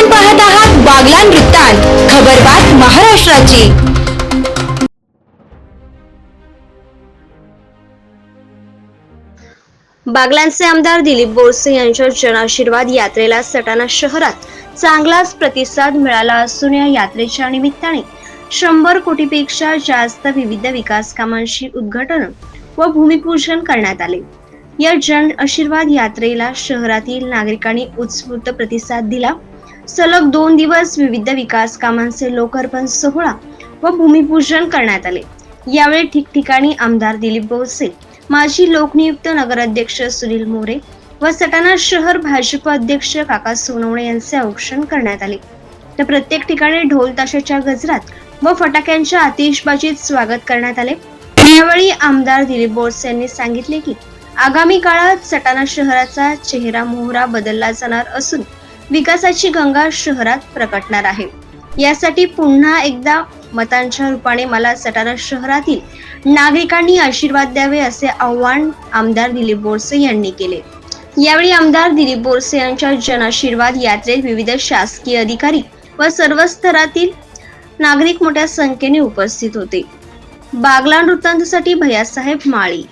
आपण पाहत आहात बागलान वृत्तांत. खबरबात महाराष्ट्राची. बागलांचे आमदार दिलीप बोरसे यांच्या जनआशीर्वाद यात्रेला सटाणा शहरात चांगलाच प्रतिसाद मिळाला असून या यात्रेच्या निमित्ताने शंभर कोटीपेक्षा जास्त विविध विकास कामांची उद्घाटन व भूमिपूजन करण्यात आले. या जन आशीर्वाद यात्रेला शहरातील नागरिकांनी उत्स्फूर्त प्रतिसाद दिला. सलग दोन दिवस विविध विकास कामांचे लोकार्पण सोहळा व भूमिपूजन करण्यात आले. यावेळी ठिकठिकाणी आमदार दिलीप बोरसे माजी लोकनियुक्त नगराध्यक्ष सुनील मोरे व सटाणा शहर भाजप अध्यक्ष काका सोनवणे यांचे औक्षण करण्यात आले. तर प्रत्येक ठिकाणी ढोल ताशाच्या गजरात व फटाक्यांच्या आतिषबाजीत स्वागत करण्यात आले. यावेळी आमदार दिलीप बोरसे यांनी सांगितले की आगामी काळात सटाणा शहराचा चेहरा मोहरा बदलला जाणार असून विकासाची गंगा शहरात प्रकटणार आहे. यासाठी पुन्हा एकदा मतांच्या रूपाने मला सटारा शहरातील नागरिकांनी आशीर्वाद द्यावे असे आव्हान आमदार दिलीप बोरसे यांनी केले. यावेळी आमदार दिलीप बोरसे यांच्या जनाशीर्वाद यात्रेत विविध शासकीय अधिकारी व सर्व स्तरातील नागरिक मोठ्या संख्येने उपस्थित होते. बागला वृत्तांतसाठी भैयासाहेब माळी